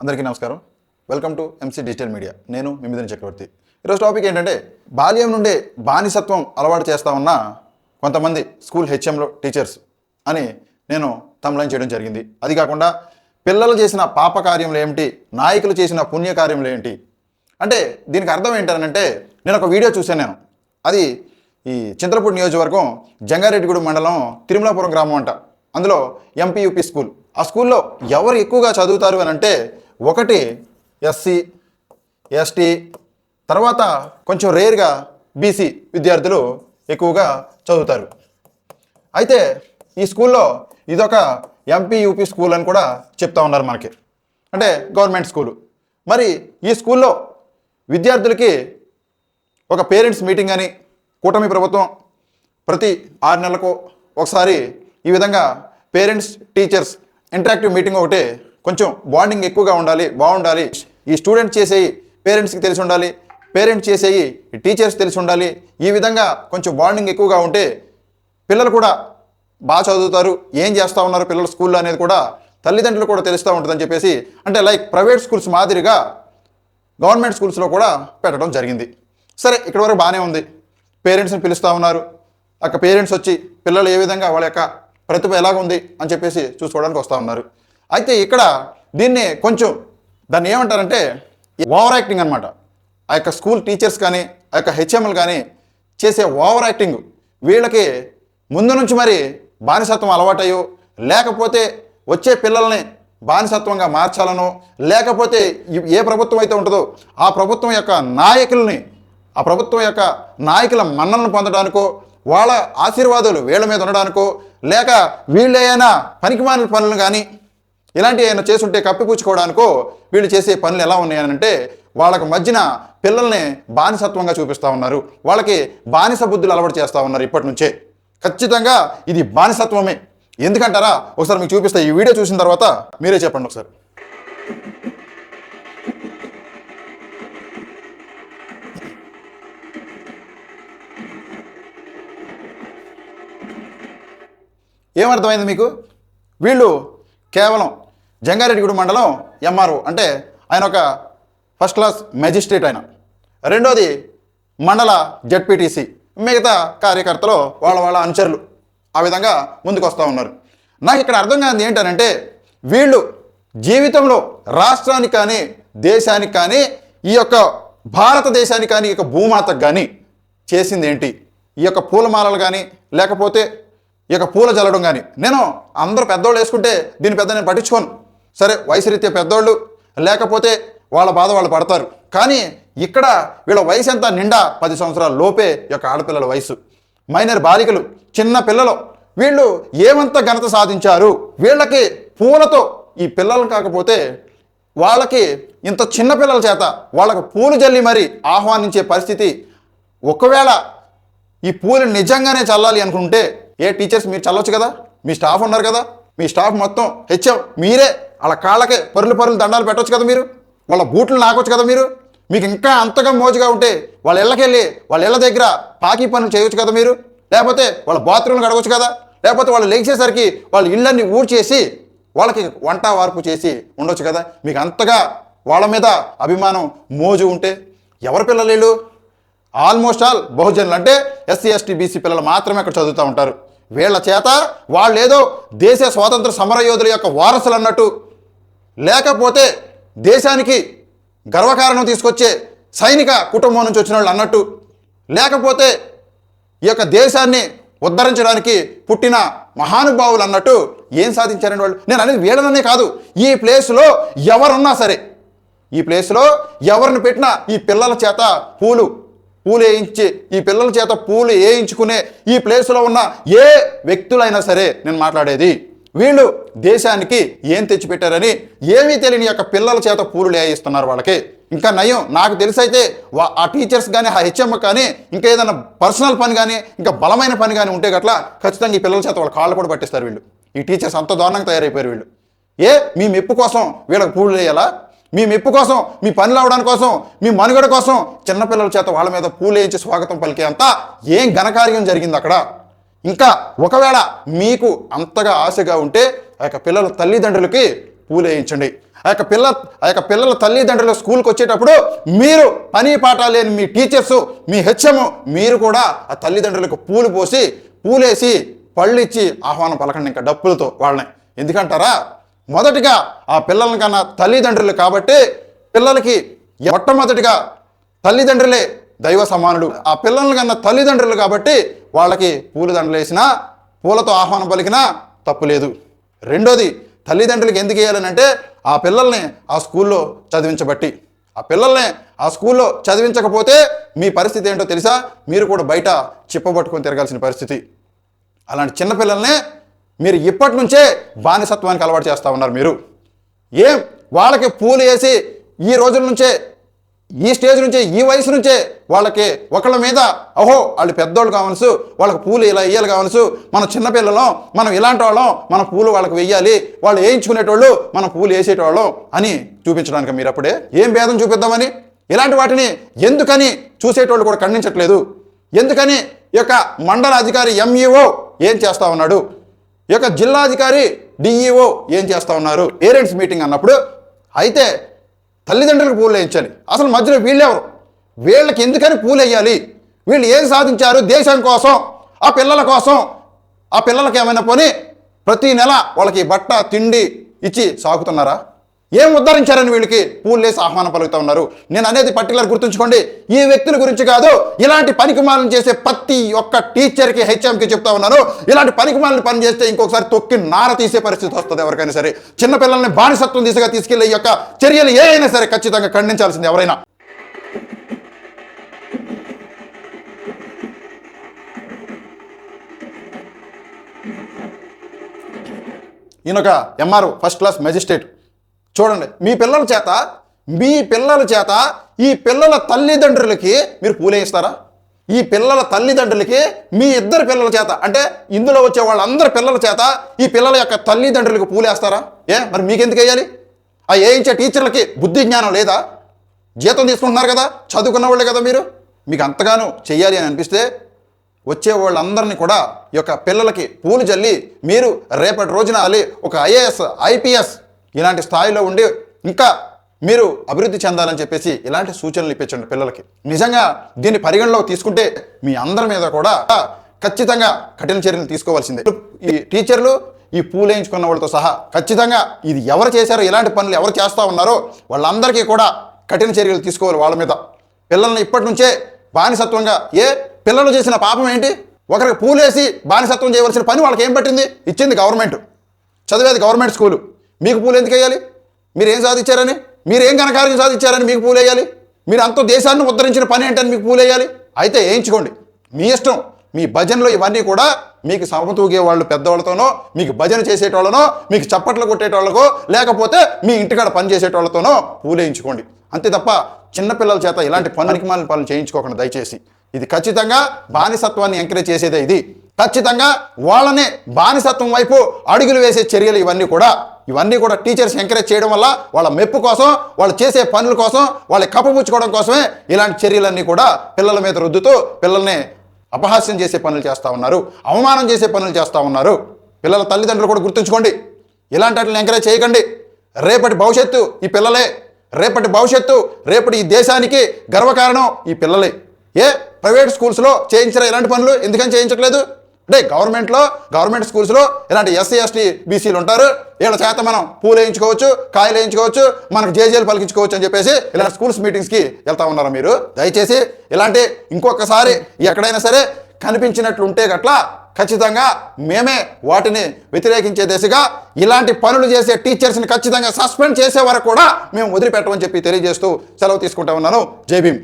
అందరికీ నమస్కారం. Welcome to MC digital media నేను మిమిదిని చక్రవర్తి. ఈరోజు టాపిక్ ఏంటంటే బాల్యం నుండే బానిసత్వం అలవాటు చేస్తా ఉన్న కొంతమంది స్కూల్ హెచ్ఎంలో టీచర్స్ అని నేను తమలైన్ చేయడం జరిగింది. అది కాకుండా పిల్లలు చేసిన పాపకార్యములు ఏమిటి? నాయకులు చేసిన పుణ్యకార్యములు ఏంటి? అంటే దీనికి అర్థం ఏంటనంటే నేను ఒక వీడియో చూశాను నేను. అది ఈ చింతలపూడి నియోజకవర్గం జంగారెడ్డిగూడెం మండలం తిరుమలాపురం గ్రామం అంట. అందులో ఎంపీయూపీ స్కూల్ ఆ స్కూల్లో ఎవరు ఎక్కువగా చదువుతారు అని అంటే ఒకటి ఎస్సీ ఎస్టీ తర్వాత కొంచెం రేర్గా బీసీ విద్యార్థులు ఎక్కువగా చదువుతారు. అయితే ఈ స్కూల్లో ఇదొక ఎంపీ యూపీ స్కూల్ అని కూడా చెప్తా ఉన్నారు మనకి. అంటే గవర్నమెంట్ స్కూలు. మరి ఈ స్కూల్లో విద్యార్థులకి ఒక పేరెంట్స్ మీటింగ్ అని కూటమి ప్రభుత్వం ప్రతి ఆరు నెలలకు ఒకసారి ఈ విధంగా పేరెంట్స్ టీచర్స్ ఇంటరాక్టివ్ మీటింగ్ ఒకటి కొంచెం బాండింగ్ ఎక్కువగా ఉండాలి బాగుండాలి. ఈ స్టూడెంట్ చేసేవి పేరెంట్స్కి తెలిసి ఉండాలి పేరెంట్స్ చేసేవి టీచర్స్ తెలిసి ఉండాలి. ఈ విధంగా కొంచెం బాండింగ్ ఎక్కువగా ఉంటే పిల్లలు కూడా బాగా చదువుతారు. ఏం చేస్తూ ఉన్నారు పిల్లలు స్కూల్లో అనేది కూడా తల్లిదండ్రులు కూడా తెలుస్తూ ఉంటుందని చెప్పేసి అంటే లైక్ ప్రైవేట్ స్కూల్స్ మాదిరిగా గవర్నమెంట్ స్కూల్స్లో కూడా పెట్టడం జరిగింది. సరే ఇక్కడ వరకు బాగానే ఉంది. పేరెంట్స్ని పిలుస్తూ ఉన్నారు. అక్కడ పేరెంట్స్ వచ్చి పిల్లలు ఏ విధంగా వాళ్ళ యొక్క ప్రతిభ ఎలాగ ఉంది అని చెప్పేసి చూసుకోవడానికి వస్తూ ఉన్నారు. అయితే ఇక్కడ దీన్ని కొంచెం దాన్ని ఏమంటారంటే ఓవర్ యాక్టింగ్ అనమాట ఆ యొక్క స్కూల్ టీచర్స్ కానీ ఆ యొక్క హెచ్ఎంలు కానీ చేసే ఓవర్ యాక్టింగ్ వీళ్ళకి ముందు నుంచి మరి బానిసత్వం అలవాటయ్యో లేకపోతే వచ్చే పిల్లల్ని బానిసత్వంగా మార్చాలనో లేకపోతే ఏ ప్రభుత్వం అయితే ఉంటుందో ఆ ప్రభుత్వం యొక్క నాయకుల్ని ఆ ప్రభుత్వం యొక్క నాయకుల మన్నలను పొందడానికో వాళ్ళ ఆశీర్వాదాలు వీళ్ళ మీద ఉండడానికో లేక వీళ్ళేమైనా పనికిమాలిన పనులు కానీ ఇలాంటి ఆయన చేసుంటే కప్పిపుచ్చుకోవడానికో వీళ్ళు చేసే పనులు ఎలా ఉన్నాయని అంటే మధ్యన పిల్లల్ని బానిసత్వంగా చూపిస్తూ ఉన్నారు. వాళ్ళకి బానిస బుద్ధులు అలవాటు చేస్తూ ఉన్నారు ఇప్పటి నుంచే. ఖచ్చితంగా ఇది బానిసత్వమే. ఎందుకంటారా? ఒకసారి మీకు చూపిస్తా. ఈ వీడియో చూసిన తర్వాత మీరే చెప్పండి ఒకసారి. ఏమర్థమైంది మీకు? వీళ్ళు కేవలం జంగారెడ్డిగూడెం మండలం ఎంఆర్ఓ అంటే ఆయన ఒక ఫస్ట్ క్లాస్ మెజిస్ట్రేట్ ఆయన. రెండోది మండల జడ్పీటీసీ. మిగతా కార్యకర్తలు వాళ్ళ వాళ్ళ అనుచరులు ఆ విధంగా ముందుకు వస్తూ ఉన్నారు. నాకు ఇక్కడ అర్థం కానిది ఏంటనంటే వీళ్ళు జీవితంలో రాష్ట్రానికి కానీ దేశానికి కానీ ఈ యొక్క భారతదేశానికి కానీ ఈ యొక్క భూమాతకు కానీ చేసింది ఏంటి? ఈ యొక్క పూలమాలలు కానీ లేకపోతే ఈ యొక్క పూల జల్లడం కానీ. నేను అందరూ పెద్దోళ్ళు వేసుకుంటే దీని పెద్ద నేను పట్టించుకోను. సరే వయసు రీత్యా పెద్దోళ్ళు లేకపోతే వాళ్ళ బాధ వాళ్ళు పడతారు. కానీ ఇక్కడ వీళ్ళ వయసు ఎంత నిండా పది సంవత్సరాల లోపే యొక్క ఆడపిల్లల వయసు. మైనర్ బాలికలు చిన్న పిల్లలు వీళ్ళు ఏమంత ఘనత సాధించారు? వీళ్ళకి పూలతో ఈ పిల్లలు కాకపోతే వాళ్ళకి ఇంత చిన్న పిల్లల చేత వాళ్ళకు పూలు జల్లి మరి ఆహ్వానించే పరిస్థితి. ఒకవేళ ఈ పూలు నిజంగానే చల్లాలి అనుకుంటే ఏ టీచర్స్ మీరు చల్లవచ్చు కదా? మీ స్టాఫ్ ఉన్నారు కదా? మీ స్టాఫ్ మొత్తం హెచ్ఎం మీరే వాళ్ళ కాళ్ళకే పరులు పరులు దండాలు పెట్టవచ్చు కదా మీరు? వాళ్ళ బూట్లు నాకొచ్చు కదా మీరు? మీకు ఇంకా అంతగా మోజుగా ఉంటే వాళ్ళ ఇళ్ళకెళ్ళి వాళ్ళ ఇళ్ళ దగ్గర పాకి పనులు చేయొచ్చు కదా మీరు? లేకపోతే వాళ్ళ బాత్రూమ్లు కడగొచ్చు కదా? లేకపోతే వాళ్ళు లేచేసరికి వాళ్ళ ఇళ్ళన్ని ఊడ్చేసి వాళ్ళకి వంట వార్పు చేసి ఉండొచ్చు కదా? మీకు అంతగా వాళ్ళ మీద అభిమానం మోజు ఉంటే ఎవరి పిల్లలు వీళ్ళు? ఆల్మోస్ట్ ఆల్ బహుజనులు. అంటే ఎస్సీ ఎస్టీ బీసీ పిల్లలు మాత్రమే అక్కడ చదువుతూ ఉంటారు. వీళ్ళ చేత వాళ్ళు ఏదో దేశ స్వాతంత్ర సమరయోధుల యొక్క వారసులు అన్నట్టు లేకపోతే దేశానికి గర్వకారణం తీసుకొచ్చే సైనిక కుటుంబం నుంచి వచ్చిన వాళ్ళు అన్నట్టు. లేకపోతే ఈ యొక్క దేశాన్ని ఉద్ధరించడానికి పుట్టిన మహానుభావులు అన్నట్టు ఏం సాధించారని వాళ్ళు? నేను అనేది వీళ్ళననే కాదు. ఈ ప్లేస్లో ఎవరున్నా సరే ఈ ప్లేస్లో ఎవరిని పెట్టినా ఈ పిల్లల చేత పూలు పూలు వేయించి ఈ పిల్లల చేత పూలు వేయించుకునే ఈ ప్లేస్లో ఉన్న ఏ వ్యక్తులైనా సరే నేను మాట్లాడేది. వీళ్ళు దేశానికి ఏం తెచ్చిపెట్టారని ఏమీ తెలియని యొక్క పిల్లల చేత పూలు వేయిస్తున్నారు వాళ్ళకి. ఇంకా నయం నాకు తెలిసైతే వా- ఆ టీచర్స్ కానీ ఆ హెచ్ఎం కానీ ఇంకా ఏదైనా పర్సనల్ పని కానీ ఇంకా బలమైన పని కానీ ఉంటే గట్ల ఖచ్చితంగా ఈ పిల్లల చేత వాళ్ళ కాళ్ళు కూడా పట్టిస్తారు వీళ్ళు. ఈ టీచర్స్ అంత దారుణంగా తయారైపోయారు వీళ్ళు. ఏ మీ మెప్పు కోసం వీళ్ళకి పూలు వేయాలా మీ మెప్పు కోసం మీ పనులు అవడానికి కోసం మీ మనుగడ కోసం చిన్నపిల్లల చేత వాళ్ళ మీద పూలేయించి స్వాగతం పలికే అంత ఏం ఘనకార్యం జరిగింది అక్కడ? ఇంకా ఒకవేళ మీకు అంతగా ఆశగా ఉంటే ఆ యొక్క పిల్లల తల్లిదండ్రులకి పూలేయించండి. ఆ యొక్క పిల్ల ఆ యొక్క పిల్లల తల్లిదండ్రులు స్కూల్కి వచ్చేటప్పుడు మీరు పని పాట లేని మీ టీచర్స్ మీ హెచ్ఎం మీరు కూడా ఆ తల్లిదండ్రులకు పూలు పోసి పూలేసి పళ్ళు ఇచ్చి ఆహ్వానం పలకండి ఇంకా డప్పులతో వాళ్ళని. ఎందుకంటారా? మొదటిగా ఆ పిల్లల కన్నా తల్లిదండ్రులు కాబట్టి పిల్లలకి మొట్టమొదటిగా తల్లిదండ్రులే దైవ సమానుడు ఆ పిల్లల కన్నా తల్లిదండ్రులు కాబట్టి వాళ్ళకి పూలదండలు వేసినా పూలతో ఆహ్వానం పలికినా తప్పు లేదు. రెండోది తల్లిదండ్రులకి ఎందుకు వేయాలని ఆ పిల్లల్ని ఆ స్కూల్లో చదివించబట్టి. ఆ పిల్లల్ని ఆ స్కూల్లో చదివించకపోతే మీ పరిస్థితి ఏంటో తెలుసా? మీరు కూడా బయట చిప్పబట్టుకొని తిరగాల్సిన పరిస్థితి. అలాంటి చిన్నపిల్లల్నే మీరు ఇప్పటి నుంచే బానిసత్వానికి అలవాటు చేస్తూ ఉన్నారు మీరు. ఏం? వాళ్ళకి పూలు వేసి ఈ రోజుల నుంచే ఈ స్టేజ్ నుంచే ఈ వయసు నుంచే వాళ్ళకి ఒకళ్ళ మీద అహో వాళ్ళు పెద్దోళ్ళు కావలసు వాళ్ళకి పూలు ఇలా వేయాలి కావచ్చు మనం చిన్నపిల్లలం మనం ఇలాంటి వాళ్ళం మన పూలు వాళ్ళకి వెయ్యాలి వాళ్ళు వేయించుకునేటోళ్ళు మనం పూలు వేసేటోళ్ళం అని చూపించడానికి మీరు అప్పుడే ఏం భేదం చూపిద్దామని? ఇలాంటి వాటిని ఎందుకని చూసేటోళ్ళు కూడా ఖండించట్లేదు. ఎందుకని ఈ యొక్క మండల అధికారి ఎంఈఓ ఏం చేస్తా ఉన్నాడు? ఈ యొక్క జిల్లాధికారి డిఈఓ ఏం చేస్తా ఉన్నారు? పేరెంట్స్ మీటింగ్ అన్నప్పుడు అయితే తల్లిదండ్రులకు పూలు వేయించాలి. అసలు మధ్యలో వీళ్ళెవరు? వీళ్ళకి ఎందుకని పూలు వేయాలి? వీళ్ళు ఏం సాధించారు? దేశం కోసం ఆ పిల్లల కోసం ఆ పిల్లలకి ఏమైనా పోని ప్రతి నెల వాళ్ళకి బట్ట తిండి ఇచ్చి సాగుతున్నారా? ఏం ఉద్ధరించారని వీళ్ళకి పూలు వేసి ఆహ్వానం పలుకుతా ఉన్నారు? నేను అనేది పర్టికులర్ గుర్తుంచుకోండి. ఈ వ్యక్తుల గురించి కాదు ఇలాంటి పనికిమాలను చేసే ప్రతి ఒక్క టీచర్కి హెచ్ఎంకి చెప్తా ఉన్నాను. ఇలాంటి పనికిమాలను పని చేస్తే ఇంకొకసారి తొక్కి నార తీసే పరిస్థితి వస్తుంది ఎవరికైనా సరే. చిన్నపిల్లల్ని బానిసత్వం దిశగా తీసుకెళ్ళే ఈ యొక్క చర్యలు ఏ అయినా సరే ఖచ్చితంగా ఖండించాల్సింది ఎవరైనా. ఈయనొక MRO MR first class magistrate చూడండి మీ పిల్లల చేత మీ పిల్లల చేత ఈ పిల్లల తల్లిదండ్రులకి మీరు పూలేయిస్తారా ఈ పిల్లల తల్లిదండ్రులకి మీ ఇద్దరు పిల్లల చేత అంటే ఇందులో వచ్చే వాళ్ళందరి పిల్లల చేత ఈ పిల్లల యొక్క తల్లిదండ్రులకు పూలేస్తారా ఏ మరి మీకెందుకు వేయాలి? ఆ వేయించే టీచర్లకి బుద్ధి జ్ఞానం లేదా? జీతం తీసుకుంటున్నారు కదా చదువుకున్న వాళ్ళే కదా మీరు? మీకు అంతగానో చెయ్యాలి అని అనిపిస్తే వచ్చే వాళ్ళందరినీ కూడా ఈ యొక్క పిల్లలకి పూలు చల్లి మీరు రేపటి రోజున అలీ ఒక ఐఏఎస్ ఐపీఎస్ ఇలాంటి స్థాయిలో ఉండి ఇంకా మీరు అభివృద్ధి చెందాలని చెప్పేసి ఇలాంటి సూచనలు ఇప్పించండి పిల్లలకి. నిజంగా దీన్ని పరిగణలోకి తీసుకుంటే మీ అందరి మీద కూడా ఖచ్చితంగా కఠిన చర్యలు తీసుకోవాల్సిందే. ఈ టీచర్లు ఈ పూలేయించుకున్న వాళ్ళతో సహా ఖచ్చితంగా ఇది ఎవరు చేశారో ఇలాంటి పనులు ఎవరు చేస్తూ ఉన్నారో వాళ్ళందరికీ కూడా కఠిన చర్యలు తీసుకోవాలి వాళ్ళ మీద. పిల్లల్ని ఇప్పటి నుంచే బానిసత్వంగా ఏ పిల్లలు చేసిన పాపం ఏంటి? ఒకరికి పూలేసి బానిసత్వం చేయవలసిన పని వాళ్ళకి ఏం పట్టింది? ఇచ్చింది గవర్నమెంట్. చదివేది గవర్నమెంట్ స్కూలు. మీకు పూలు ఎందుకు వేయాలి? మీరు ఏం సాధించారని? మీరు ఏం ఘనకార్యం సాధించారని మీకు పూలు వేయాలి? మీరు అంత దేశాన్ని ఉద్ధరించిన పని ఏంటని మీకు పూలు వేయాలి? అయితే వేయించుకోండి. మీ ఇష్టం మీ భజనలో ఇవన్నీ కూడా మీకు సమతూగే వాళ్ళు పెద్దవాళ్ళతోనో మీకు భజన చేసేటోళ్ళనో మీకు చప్పట్లు కొట్టేటోళ్ళకో లేకపోతే మీ ఇంటికాడ పని చేసేటోళ్ళతోనో పూలేయించుకోండి అంతే తప్ప చిన్నపిల్లల చేత ఇలాంటి పనికి మాలిన పనులు చేయించుకోకుండా దయచేసి. ఇది ఖచ్చితంగా బానిసత్వాన్ని ఎంకరేజ్ చేసేదే ఇది. ఖచ్చితంగా వాళ్ళనే బానిసత్వం వైపు అడుగులు వేసే చర్యలు ఇవన్నీ కూడా ఇవన్నీ కూడా టీచర్స్ ఎంకరేజ్ చేయడం వల్ల వాళ్ళ మెప్పు కోసం వాళ్ళు చేసే పనుల కోసం వాళ్ళ కప్పపుచ్చుకోవడం కోసమే ఇలాంటి చర్యలన్నీ కూడా పిల్లల మీద రుద్దుతూ పిల్లల్ని అపహాస్యం చేసే పనులు చేస్తూ ఉన్నారు అవమానం చేసే పనులు చేస్తూ ఉన్నారు. పిల్లల తల్లిదండ్రులు కూడా గుర్తుంచుకోండి ఇలాంటి వాటిని ఎంకరేజ్ చేయకండి. రేపటి భవిష్యత్తు ఈ పిల్లలే రేపటి భవిష్యత్తు రేపటి ఈ దేశానికి గర్వకారణం ఈ పిల్లలే. ఏ ప్రైవేట్ స్కూల్స్లో చేయించరా ఇలాంటి పనులు? ఎందుకని చేయించట్లేదు? అంటే గవర్నమెంట్లో గవర్నమెంట్ స్కూల్స్లో ఇలాంటి ఎస్సీ ఎస్టీ బీసీలు ఉంటారు. వీళ్ళ చేత మనం పూలు వేయించుకోవచ్చు కాయలు వేయించుకోవచ్చు మనకు జేజేలు పలికించుకోవచ్చు అని చెప్పేసి ఇలాంటి స్కూల్స్ మీటింగ్స్కి వెళ్తా ఉన్నారా మీరు. దయచేసి ఇలాంటి ఇంకొకసారి ఎక్కడైనా సరే కనిపించినట్లు ఉంటే గట్ల ఖచ్చితంగా మేమే వాటిని వ్యతిరేకించే దిశగా ఇలాంటి పనులు చేసే టీచర్స్ని ఖచ్చితంగా సస్పెండ్ చేసే వరకు కూడా మేము వదిలిపెట్టమని చెప్పి తెలియజేస్తూ సెలవు తీసుకుంటా ఉన్నాను. జై భీమ్.